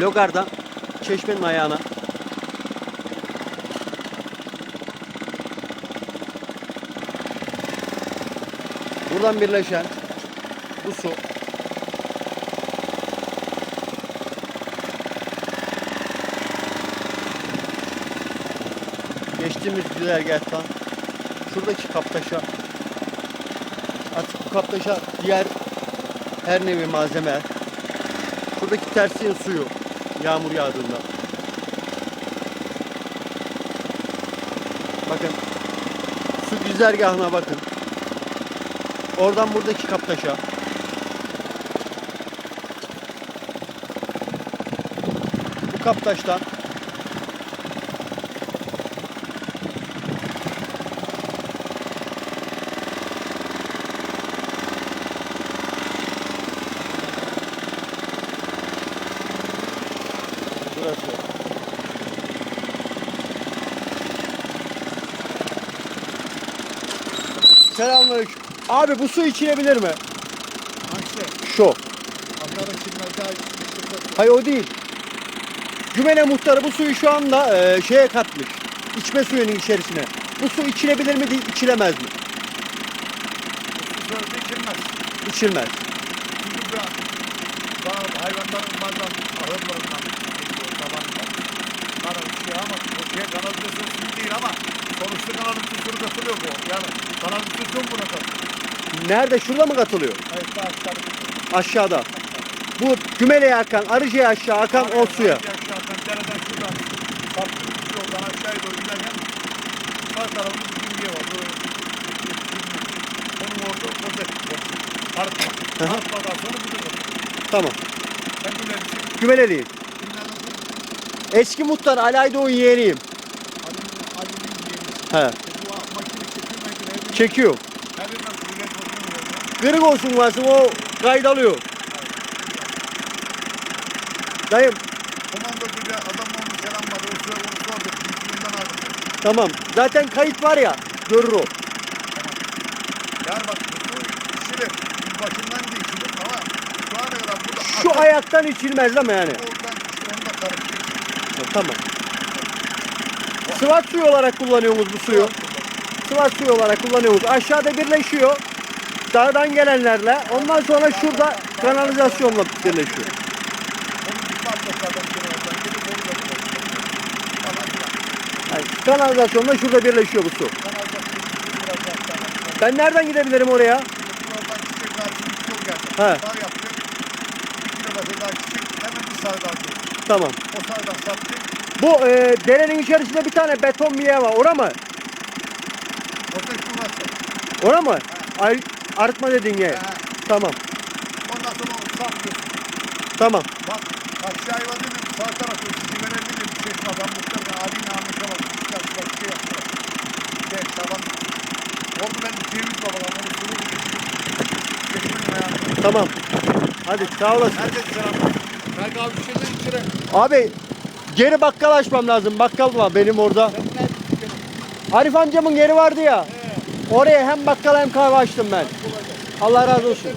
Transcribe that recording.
Logar'dan çeşmenin ayağına. Buradan birleşen bu su. Geçtiğimiz güzergahtan şuradaki kaptaşa artık bu kaptaşa diğer her nevi malzeme. Şuradaki tersiğin suyu yağmur yağdığında. Bakın su güzergahına bakın. Oradan buradaki kaptaşa. Bu kaptaştan Burası. Selamünaleyküm. Abi bu su içilebilir mi? Hangisi? Şu. Ankara Hayır o değil. Cümele muhtarı bu suyu şu anda e, şeye katmış. İçme suyunun içerisine. Bu su içilebilir mi değil, içilemez mi? sözde içilmez. İçilmez. Çünkü bu hayvanların bazen ahırlarından geliyor tabanından. Kanal şey ama o şey kanalizasyon suyu değil ama sonuçta kanalizasyon katılıyor bu. Yani kanalizasyon buna katılıyor. Nerede? Şurada mı katılıyor? Hayır daha aşağıda. Aşağıda. Bu Cümele'ye akan, Arıcı'ya aşağı akan o suya. Aşağıdan dereden şuradan saptığımız yoldan aşağıya doğru giderken sağ tarafında bir var. Onun orada var. Artmadan sonra bir de Tamam. Ben. Cümeleliyim. Eski muhtar Ali Aydoğan yeğeniyim. He. Çekiyor. Kırık olsun varsın o kaydalıyor. Dayım Komando gibi adam onu selam var. O sıra onu sordu. Yüzünden aldım. tamam. Zaten kayıt var ya. Görür o. Yar bak bu. Başından geçilir ama şu ana kadar burada Şu ayaktan içilmez ama yani. Oradan işte onu da karıştırır. Tamam. Sıvat suyu olarak kullanıyoruz bu suyu. Sıvat suyu olarak kullanıyoruz. Aşağıda birleşiyor. Dağdan gelenlerle. Ondan sonra şurada kanalizasyonla birleşiyor. Yani kanalizasyonla şurada birleşiyor bu su. Ben nereden gidebilirim oraya? Dön. Tamam. O sağdan saptı. Bu e, derenin içerisinde bir tane beton bir yer var. Ora mı? Orada kurmazsa. Ora mı? Ay, artma dedin yer. Tamam. Ondan sonra onu. Tamam. Bak aşağıya var dedim. Sağ tarafı Siver'e dedim. Çeşme adam muhtemelen abinin anlaşamadım. Güzel güzel bir şey yaptılar. Şey taban. Oldu ben de ceviz babadan onu Çeşmenin ayağında. Tamam. Hadi sağ olasın. Herkes selam. Bir şeyler içire. Abi geri bakkal açmam lazım. Bakkal var benim orada. Arif amcamın yeri vardı ya. Oraya hem bakkal hem kahve açtım ben. Allah razı olsun.